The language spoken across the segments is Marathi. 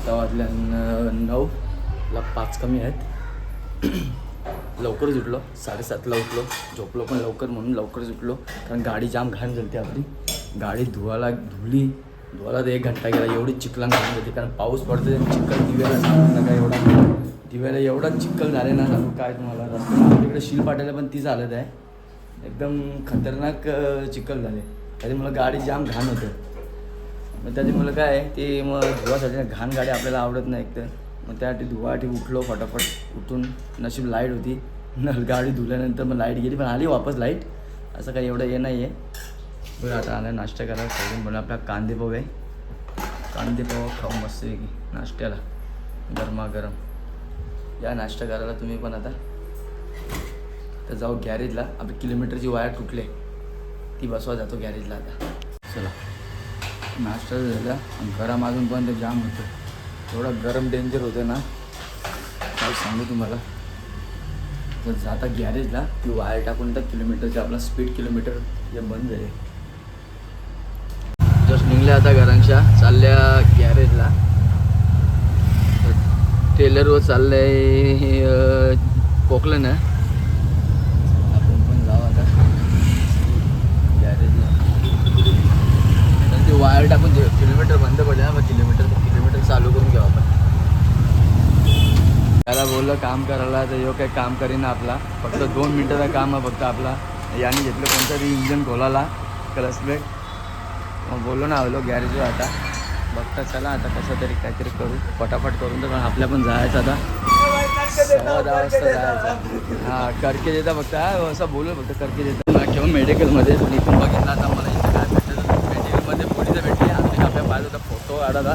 आता वाजल्या नऊला पाच कमी आहेत. लवकरच उठलो. साडेसातला उठलो. झोपलो पण लवकर म्हणून लवकरच उठलो. कारण गाडी जाम घाण झाली आपली. गाडी धुवायला धुली. धुवायला तर एक घंटा गेला. एवढी चिखलान घाण झाली कारण पाऊस पडतो चिखल दिव्याला सांगू नका एवढा? दिव्याला एवढा चिखल झाले ना काय तुम्हाला? तिकडे आपल्याकडे शिल पाटायला पण तीच हालत आहे. एकदम खतरनाक चिखल झाले. मला गाडी जाम घाण होते. मग त्याच्यामुळं काय आहे, ते मग धुवासाठी घाण गाडी आपल्याला आवडत नाही एकतर मग त्यासाठी धुवासाठी उठलो फटाफट उठून नशीब लाइट होती. न गाडी धुल्यानंतर मग लाइट गेली पण आली वापस लाइट. असं काही एवढं हे नाही आहे बरं आता आला नाश्ता करायला. सगळं म्हणून आपला कांदे आहे. कांदे खाऊ मस्त नाश्त्याला. गरमागरम. या नाश्ता करायला तुम्ही पण आता. तर जाऊ गॅरेजला. आपली किलोमीटरची वायर तुटले ती बसवा जातो गॅरेजला आता. चला. नाश्ता झाला. आणि गरम अजून पण ते जाम होतं. थोडा गरम डेंजर होतं ना. काय सांगू तुम्हाला? तर जाता गॅरेजला ती वायर टाकून तर किलोमीटरचे आपला स्पीड किलोमीटर जे बंद आहे जस्ट निघल्या आता घरांच्या. चालल्या गॅरेजला टेलरवर चाललंय आहे पोकलं ना आपण पण जाऊ आता गॅरेजला तर ते वायर टाकून जे किलोमीटर बंद पडले ना मग किलोमीटर किलोमीटर चालू करून घेऊ आपण त्याला बोललं काम करायला तर ह्यो काही काम करीना आपला. फक्त दोन मिनटाचं काम आहे फक्त आपला. याने घेतलं कोणतं तरी इंजन खोलाला. क्लस प्लेट मग बोललो ना आलो गॅरेजवर आता. बघता चला आता कसं तरी काहीतरी करू. पटापट करून तर पण आपल्या पण जायचं आता. सव्वा दहा वाजता जायचं. हां करके देता फक्त. असं बोलू फक्त करके देता. मला घेऊन मेडिकलमध्ये पण बघितला आता मला इथे काय भेटलं. मेडिकलमध्ये पोलीचं भेटली. आपल्या आपल्या पाहिजे होता फोटो काढायला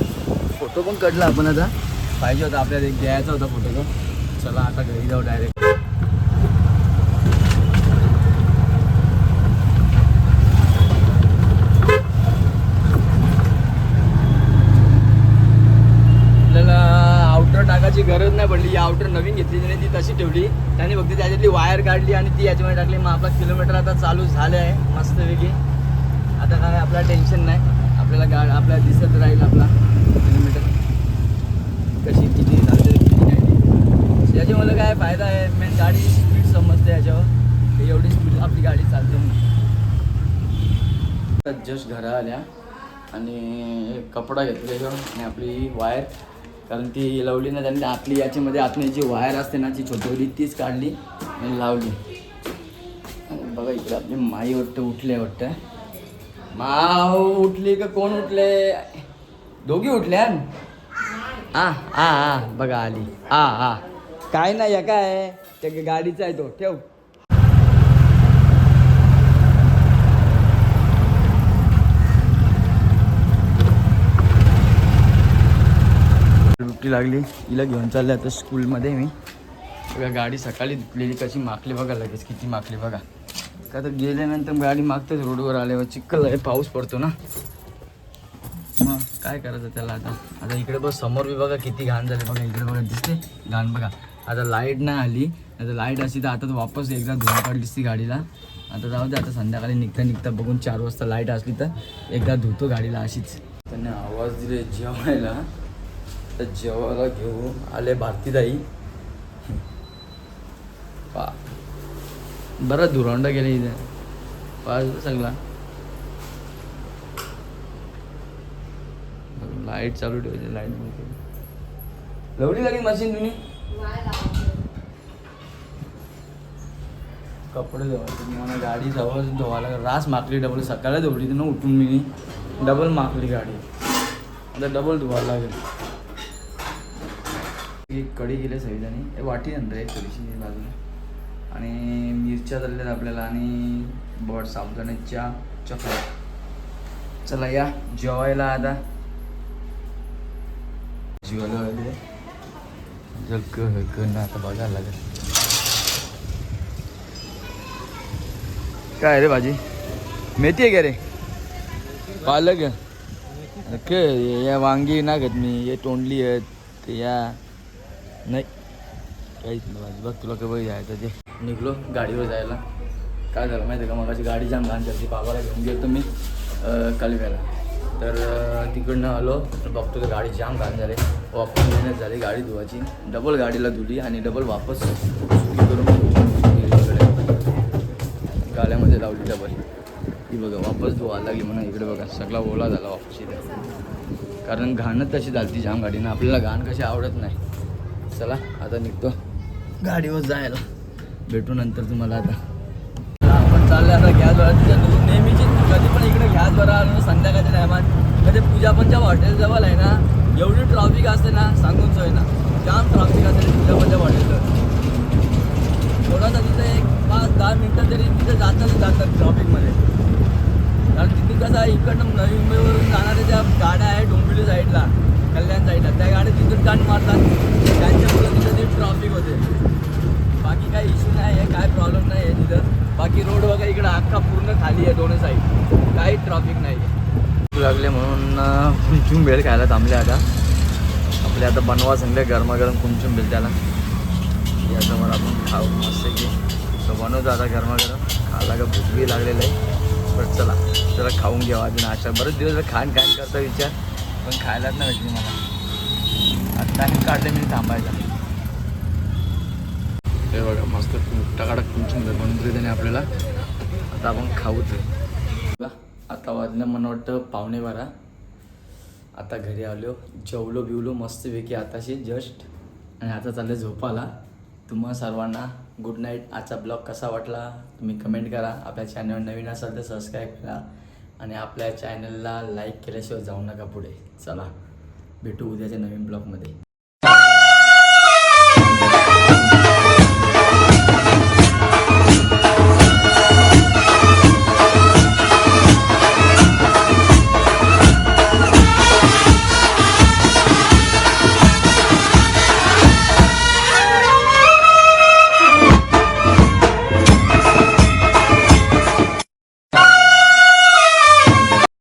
फोटो पण काढला आपण आता. पाहिजे होता आपल्याला एक घ्यायचा होता फोटो तो. चला आता घरी जाऊ डायरेक्ट आपल्याला आउटर टाकायची गरज नाही पडली. ही आउटर नवीन घेतली त्याने ती तशी ठेवली. त्याने फक्त त्याच्यातली वायर काढली आणि ती याच्यामध्ये टाकली. मग आपला किलोमीटर आता चालू झाले आहे मस्तपैकी. आता काय आपल्याला टेन्शन नाही. आपल्याला गाड आपल्याला दिसत राहील आपला. किलोमीटर. कशी किती मला काय फायदा आहे? मेन गाडी स्पीड समजते याच्यावर. एवढी स्पीड आपली गाडी चालते म्हणून. जस्ट घरा आल्या आणि कपडा घेतलेला आणि आपली वायर. कारण ती लावली ना त्यांनी आपली याच्यामध्ये आतली जी वायर असते ना ती छोटी तीच काढली आणि लावली. आणि बघा इकडे आपली माई वाटतं उठले वाटतं. माव उठली का कोण उठले? दोघी उठल्या? हा आ आ बघा आली. आ आ काय नाही या काय? त्या गाडीचा आहे तो. ठेव. बिबटी लागली. तिला घेऊन चालले आता स्कूलमध्ये मी. बघा गाडी सकाळी धुतलेली कशी माखली बघा लगेच किती माखली बघा. का तर गेल्यानंतर गाडी मागतेच रोडवर आल्यावर चिखल आहे पाऊस पडतो ना. मग काय करायचं त्याला आता? आता इकडे बघ समोर बी बघा किती घाण झाले बघा इकडे बघा दिसते घाण बघा. आता लाइट नाही आली. आता लाइट असली तर आता वापस एकदा धुवून काढली दिसती गाडीला. आता जाऊ दे आता संध्याकाळी निघता निघता बघून चार वाजता लाइट असली तर एकदा धुतो गाडीला अशीच. त्यांनी आवाज दिले जेवायला. तर जेवायला घेऊ आले भारतीदाई. पा. बरं धुरांडा गेले इथे. पाच सगळा. लाइट चालू ठेवायची लाइट लवली लागेल मशीन तुम्ही कपडे धुवायचे मला गाडी जवळ धुवायला रास माकली डबल सकाळी धुवली तिनं उठून मी डबल माकली गाडी. आता डबल धुवायला लागेल. एक कढी गेले सगळीजणी. हे वाटी नंतर एक थोडीशी बाजूला. आणि मिरच्या चालल्यात आपल्याला आणि बट साबुदाण्याच्या चकल्या चला या जेवायला आता. जेवायला जग ना आता बघायला लागेल काय रे भाजी मेथी आहे का रे पालक आहे के या वांगी ना घेत मी हे तोंडली आहेत या नाही काहीच नाही भाजी बघ तुला का बघ जायचं ते निघलो गाडीवर जायला काय झालं माहिती का मग गाडी जाम घाण बाबाला घेऊन गेलो मी कलव्याला तर तिकडनं आलो तर बघतो तर गाडी जाम घाण झाले. वापस मेहनत झाली गाडी धुवायची. डबल गाडीला धुली आणि डबल वापस सुकी करून गाड्यामध्ये लावली डबल ही बघा वापस धुवायला लागली म्हणा इकडे बघा सगळा ओला झाला वापस इथे. कारण घाणच तशी झाली जाम गाडीनं आपल्याला घाण कशी आवडत नाही. चला आता निघतो. गाडीवर जायला. भेटू नंतर तुम्हाला आता. आपण चाललं आता गॅस भरा नेहमी कधी पण इकडे घ्या बरं आलो संध्याकाळच्या टायमात. कधी पूजा पंजाब हॉटेल जवळ आहे ना एवढी ट्रॉफिक असते ना सांगून सोय ना. जाम ट्रॉफिक असते पूजा पंजाब हॉटेलवर थोडासा तिथे एक पाच दहा मिनटं तरी तिथे जातातच जातात ट्रॉफिकमध्ये कारण तिथे कसं आहे इकडनं नवी मुंबईवरून जाणाऱ्या ज्या गाड्या आहे डोंबिवली साईडला कल्याण साईडला त्या गाड्या तिथून कान मारतात. त्यांच्यामुळे तिथं ती ट्रॉफिक होते. बाकी काही इश्यू नाही आहे काय प्रॉब्लेम नाही आहे तिथं. बाकी रोड वगैरे इकडं अख्खा पूर्ण खाली आहे दोन्ही साईड ट्रॉफिक नाही. आहे लागले म्हणून अं, कुंचुम बेल खायला थांबले आता. आपले आता बनवा सांगले गरमागरम कुंचुम बेल त्याला. याच्यावर आपण खाऊ मस्त की. तो बनवतो आता गरमागरम. खायला का भूकही लागलेलं आहे. पण चला. चला खाऊन घ्यावा अजून अशा बरेच दिवस खाण खाण करता विचार. पण खायलाच नाही भेटली मला. आता टाईम काढले मी थांबायचा हे बघा मस्त मोठा कडक कुंचून बनवून त्याने आपल्याला. आता आपण खाऊच आहे. आता वाजलं मला वाटतं पावणे बारा. आता घरी आलो जेवलो बिवलो मस्तपैकी आताशी जस्ट. आणि आता चाललं झोपाला तुम्हा सर्वांना गुड नाईट आजचा ब्लॉग कसा वाटला? तुम्ही कमेंट करा. आपल्या चॅनलवर नवीन असाल तर सबस्क्राईब करा. आणि आपल्या चॅनलला लाईक केल्याशिवाय जाऊ नका पुढे. चला भेटू उद्याच्या नवीन ब्लॉगमध्ये.